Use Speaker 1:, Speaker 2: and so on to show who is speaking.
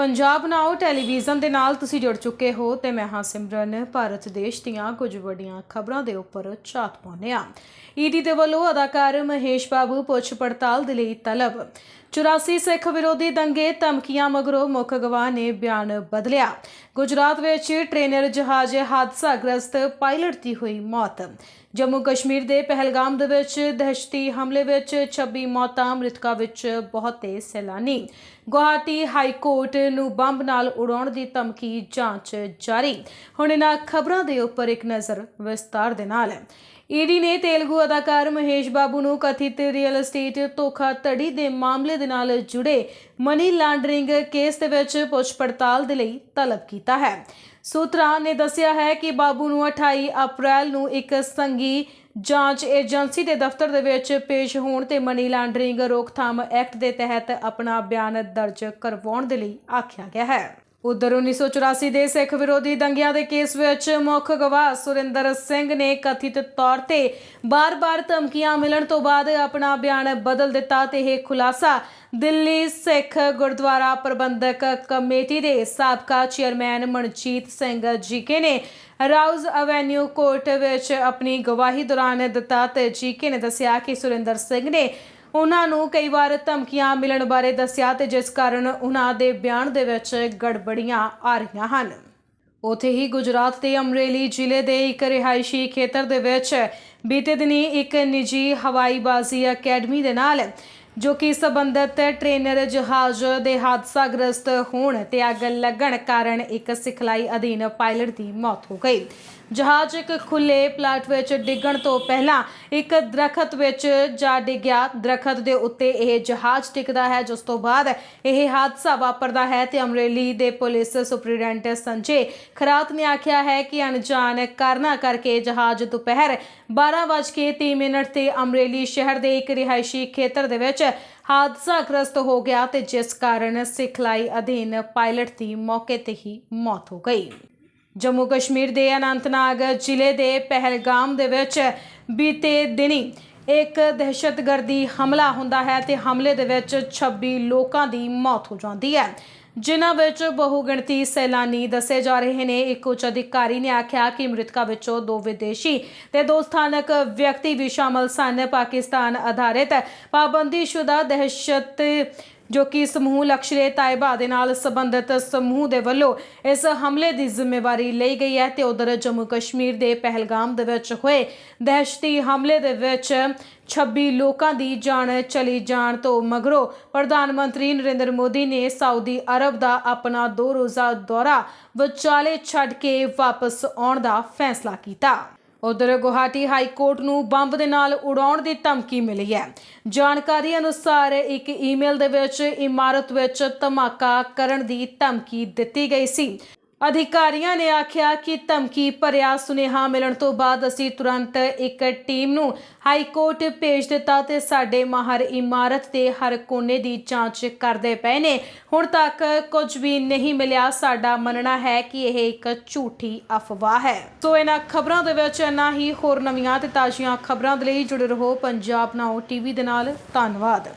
Speaker 1: ਪੰਜਾਬ ਨਾਓ television ਦੇ ਨਾਲ ਤੁਸੀਂ ਜੁੜ ਚੁੱਕੇ ਹੋ ਤੇ ਮੈਂ ਹਾਂ ਸਿਮਰਨ। ਭਾਰਤ ਦੇਸ਼ ਦੀਆਂ ਕੁਝ ਵੱਡੀਆਂ ਖਬਰਾਂ ਦੇ ਉੱਪਰ ਝਾਤ ਪਾਉਂਦੇ ਹਾਂ। ਈਡੀ ਦੇ ਵੱਲੋਂ ਅਦਾਕਾਰ ਮਹੇਸ਼ ਬਾਬੂ ਪੁੱਛ ਪੜਤਾਲ ਦੇ ਲਈ ਤਲਬ। 84 ਸਿੱਖ ਵਿਰੋਧੀ ਦੰਗੇ ਧਮਕੀਆਂ ਮਗਰੋਂ ਮੁੱਖ ਗਵਾਹ ਨੇ ਬਿਆਨ ਬਦਲਿਆ। ਗੁਜਰਾਤ ਵਿੱਚ ਟ੍ਰੇਨਰ ਜਹਾਜ਼ ਹਾਦਸਾਗ੍ਰਸਤ ਪਾਇਲਟ ਦੀ ਹੋਈ ਮੌਤ। ਜੰਮੂ ਕਸ਼ਮੀਰ ਦੇ ਪਹਿਲਗਾਮ ਦੇ ਵਿੱਚ ਦਹਿਸ਼ਤੀ ਹਮਲੇ ਵਿੱਚ 26 ਮੌਤਾਂ, ਮ੍ਰਿਤਕਾਂ ਵਿੱਚ ਬਹੁਤੇ ਸੈਲਾਨੀ। ਗੁਹਾਟੀ ਹਾਈ ਕੋਰਟ ਨੂੰ ਬੰਬ ਨਾਲ ਉਡਾਉਣ ਦੀ ਧਮਕੀ ਜਾਂਚ ਜਾਰੀ। ਹੁਣ ਇਹਨਾਂ ਖਬਰਾਂ ਦੇ ਉੱਪਰ ਇੱਕ ਨਜ਼ਰ ਵਿਸਤਾਰ ਦੇ ਨਾਲ। ਈਡੀ ਨੇ ਤੇਲਗੂ ਅਦਾਕਾਰ ਮਹੇਸ਼ ਬਾਬੂ ਨੂੰ ਕਥਿਤ ਰੀਅਲ ਏਸਟੇਟ ਧੋਖਾਧੜੀ ਦੇ ਮਾਮਲੇ ਦੇ ਨਾਲ ਜੁੜੇ ਮਨੀ ਲਾਂਡਰਿੰਗ ਕੇਸ ਦੇ ਵਿੱਚ ਪੁੱਛ ਪੜਤਾਲ ਦੇ ਲਈ ਤਲਬ ਕੀਤਾ ਹੈ। ਸੂਤਰਾਂ ਨੇ ਦੱਸਿਆ ਹੈ ਕਿ ਬਾਬੂ ਨੂੰ 28 ਅਪ੍ਰੈਲ ਨੂੰ ਇੱਕ ਸੰਗੀ ਜਾਂਚ ਏਜੰਸੀ ਦੇ ਦਫ਼ਤਰ ਦੇ ਵਿੱਚ ਪੇਸ਼ ਹੋਣ ਤੇ ਮਨੀ ਲਾਂਡਰਿੰਗ ਰੋਕਥਾਮ ਐਕਟ ਦੇ ਤਹਿਤ ਆਪਣਾ ਬਿਆਨ ਦਰਜ ਕਰਵਾਉਣ ਦੇ ਲਈ ਆਖਿਆ ਗਿਆ ਹੈ। ਉਧਰ 1984 ਦੇ ਸਿੱਖ ਵਿਰੋਧੀ ਦੰਗਿਆਂ ਦੇ ਕੇਸ ਵਿੱਚ ਮੁੱਖ ਗਵਾਹ ਸੁਰਿੰਦਰ ਸਿੰਘ ਨੇ ਕਥਿਤ ਤੌਰ ਤੇ ਬਾਰ-ਬਾਰ ਧਮਕੀਆਂ ਮਿਲਣ ਤੋਂ ਬਾਅਦ ਆਪਣਾ ਬਿਆਨ ਬਦਲ ਦਿੱਤਾ ਤੇ ਇਹ ਖੁਲਾਸਾ ਦਿੱਲੀ ਸਿੱਖ ਗੁਰਦੁਆਰਾ ਪ੍ਰਬੰਧਕ ਕਮੇਟੀ ਦੇ ਸਾਬਕਾ ਚੇਅਰਮੈਨ ਮਨਜੀਤ ਸਿੰਘ ਜੀਕੇ ਨੇ ਰਾਉਜ਼ ਐਵੇਨਿਊ ਕੋਰਟ ਵਿੱਚ ਆਪਣੀ ਗਵਾਹੀ ਦੌਰਾਨ ਦਿੱਤਾ ਤੇ ਜੀਕੇ ਨੇ ਦੱਸਿਆ ਕਿ ਸੁਰਿੰਦਰ ਸਿੰਘ ਨੇ ਉਹਨਾਂ ਨੂੰ ਕਈ ਵਾਰ ਧਮਕੀਆਂ ਮਿਲਣ ਬਾਰੇ ਦੱਸਿਆ ਤੇ ਜਿਸ ਕਾਰਨ ਉਹਨਾਂ ਦੇ ਬਿਆਨ ਦੇ ਵਿੱਚ ਗੜਬੜੀਆਂ ਆ ਰਹੀਆਂ ਹਨ। ਉਥੇ ਹੀ ਗੁਜਰਾਤ ਦੇ ਅਮਰੇਲੀ ਜ਼ਿਲ੍ਹੇ ਦੇ ਇੱਕ ਰਿਹਾਇਸ਼ੀ ਖੇਤਰ ਦੇ ਵਿੱਚ ਬੀਤੇ ਦਿਨੀ ਇੱਕ ਨਿੱਜੀ ਹਵਾਈਬਾਜ਼ੀ ਅਕੈਡਮੀ ਦੇ ਨਾਲ, ਜੋ ਕਿ ਸਬੰਧਤ ਟ੍ਰੇਨਰ ਜਹਾਜ਼ ਦੇ ਹਾਦਸਾ ਗ੍ਰਸਤ ਹੋਣ ਤੇ ਅੱਗ ਲੱਗਣ ਕਾਰਨ ਇੱਕ ਸਿਖਲਾਈ ਅਧੀਨ ਪਾਇਲਟ ਦੀ ਮੌਤ ਹੋ ਗਈ। ਜਹਾਜ਼ ਇੱਕ ਖੁੱਲੇ ਪਲਾਟ ਵਿੱਚ ਡਿੱਗਣ ਤੋਂ ਪਹਿਲਾਂ ਇੱਕ ਦਰਖਤ ਵਿੱਚ ਜਾ ਡਿੱਗਿਆ। ਦਰਖਤ ਦੇ ਉੱਤੇ ਇਹ ਜਹਾਜ਼ ਟਿਕਦਾ ਹੈ, ਜਿਸ ਤੋਂ ਬਾਅਦ ਇਹ ਹਾਦਸਾ ਵਾਪਰਦਾ ਹੈ ਤੇ ਅਮਰੇਲੀ ਦੇ ਪੁਲਿਸ ਸੁਪਰੀਡੈਂਟ ਸੰਜੇ ਖਰਾਤ ਨੇ ਆਖਿਆ ਹੈ ਕਿ ਅਣਜਾਣ ਕਾਰਨਾਂ ਕਰਕੇ ਜਹਾਜ਼ ਦੁਪਹਿਰ 12:30 ਮਿੰਟ ਤੇ ਅਮਰੇਲੀ ਸ਼ਹਿਰ ਦੇ ਇੱਕ ਰਿਹਾਇਸ਼ੀ ਖੇਤਰ ਦੇ ਵਿੱਚ ਹਾਦਸਾਗ੍ਰਸਤ ਹੋ ਗਿਆ ਤੇ ਜਿਸ ਕਾਰਨ ਸਿਖਲਾਈ ਅਧੀਨ ਪਾਇਲਟ ਦੀ ਮੌਕੇ ਤੇ ਹੀ ਮੌਤ ਹੋ ਗਈ। ਜੰਮੂ ਕਸ਼ਮੀਰ ਦੇ ਅਨੰਤਨਾਗ ਜ਼ਿਲ੍ਹੇ ਦੇ ਪਹਿਲਗਾਮ ਦੇ ਵਿੱਚ ਬੀਤੇ ਦਿਨੀ ਇੱਕ ਦਹਿਸ਼ਤਗਰਦੀ ਹਮਲਾ ਹੁੰਦਾ ਹੈ ਤੇ ਹਮਲੇ ਦੇ ਵਿੱਚ 26 ਲੋਕਾਂ ਦੀ ਮੌਤ ਹੋ ਜਾਂਦੀ ਹੈ। ਜਿਨ੍ਹਾਂ ਵਿੱਚ ਬਹੁਗਿਣਤੀ ਸੈਲਾਨੀ ਦੱਸੇ ਜਾ ਰਹੇ ਨੇ। ਇੱਕ ਉੱਚ ਅਧਿਕਾਰੀ ਨੇ ਆਖਿਆ ਕਿ ਮ੍ਰਿਤਕਾਂ ਵਿੱਚੋਂ ਦੋ ਵਿਦੇਸ਼ੀ ਤੇ ਦੋ ਸਥਾਨਕ ਵਿਅਕਤੀ ਵੀ ਸ਼ਾਮਲ ਸਨ। ਪਾਕਿਸਤਾਨ ਆਧਾਰਿਤ ਪਾਬੰਦੀਸ਼ੁਦਾ ਦਹਿਸ਼ਤ ਜੋ ਕਿ ਸਮੂਹ ਲਕਸ਼ਰੇ ਤਾਇਬਾ ਦੇ ਨਾਲ ਸੰਬੰਧਿਤ ਸਮੂਹ ਦੇ ਵੱਲੋਂ ਇਸ ਹਮਲੇ ਦੀ ਜ਼ਿੰਮੇਵਾਰੀ ਲਈ ਗਈ ਹੈ ਤੇ ਉਧਰ ਜੰਮੂ ਕਸ਼ਮੀਰ ਦੇ ਪਹਿਲਗਾਮ ਦੇ ਵਿੱਚ ਹੋਏ ਦਹਿਸ਼ਤੀ ਹਮਲੇ ਦੇ ਵਿੱਚ 26 ਲੋਕਾਂ ਦੀ ਜਾਨ ਚਲੀ ਜਾਣ ਤੋਂ ਮਗਰੋਂ ਪ੍ਰਧਾਨ ਮੰਤਰੀ ਨਰਿੰਦਰ ਮੋਦੀ ਨੇ ਸਾਊਦੀ ਅਰਬ ਦਾ ਆਪਣਾ ਦੋ ਰੋਜ਼ਾ ਦੌਰਾ ਵਿਚਾਲੇ ਛੱਡ ਕੇ ਵਾਪਸ ਆਉਣ ਦਾ ਫੈਸਲਾ ਕੀਤਾ। ਉਧਰ ਗੁਹਾਟੀ ਹਾਈ ਕੋਰਟ ਨੂੰ ਬੰਬ ਦੇ ਨਾਲ ਉਡਾਉਣ ਦੀ ਧਮਕੀ ਮਿਲੀ ਹੈ। ਜਾਣਕਾਰੀ ਅਨੁਸਾਰ ਇੱਕ ਈਮੇਲ ਦੇ ਵਿੱਚ ਇਮਾਰਤ ਵਿੱਚ ਧਮਾਕਾ ਕਰਨ ਦੀ ਧਮਕੀ ਦਿੱਤੀ ਗਈ ਸੀ। ਅਧਿਕਾਰੀਆਂ ਨੇ ਆਖਿਆ ਕਿ ਧਮਕੀ ਭਰਿਆ ਸੁਨੇਹਾ ਮਿਲਣ ਤੋਂ ਬਾਅਦ ਅਸੀਂ ਤੁਰੰਤ ਇੱਕ ਟੀਮ ਨੂੰ ਹਾਈ ਕੋਰਟ ਭੇਜ ਦਿੱਤਾ ਤੇ ਸਾਡੇ ਮਾਹਰ ਇਮਾਰਤ ਦੇ ਹਰ ਕੋਨੇ ਦੀ ਜਾਂਚ ਕਰਦੇ ਪਏ ਨੇ। ਹੁਣ ਤੱਕ ਕੁਝ ਵੀ ਨਹੀਂ ਮਿਲਿਆ। ਸਾਡਾ ਮੰਨਣਾ ਹੈ ਕਿ ਇਹ ਇੱਕ ਝੂਠੀ ਅਫਵਾਹ ਹੈ। ਸੋ ਇਹਨਾਂ ਖਬਰਾਂ ਦੇ ਵਿੱਚ ਇੰਨਾ ਹੀ। ਹੋਰ ਨਵੀਆਂ ਤੇ ਤਾਜ਼ੀਆਂ ਖਬਰਾਂ ਦੇ ਲਈ ਜੁੜੇ ਰਹੋ ਪੰਜਾਬ ਨਾਓ ਟੀਵੀ ਦੇ ਨਾਲ। ਧੰਨਵਾਦ।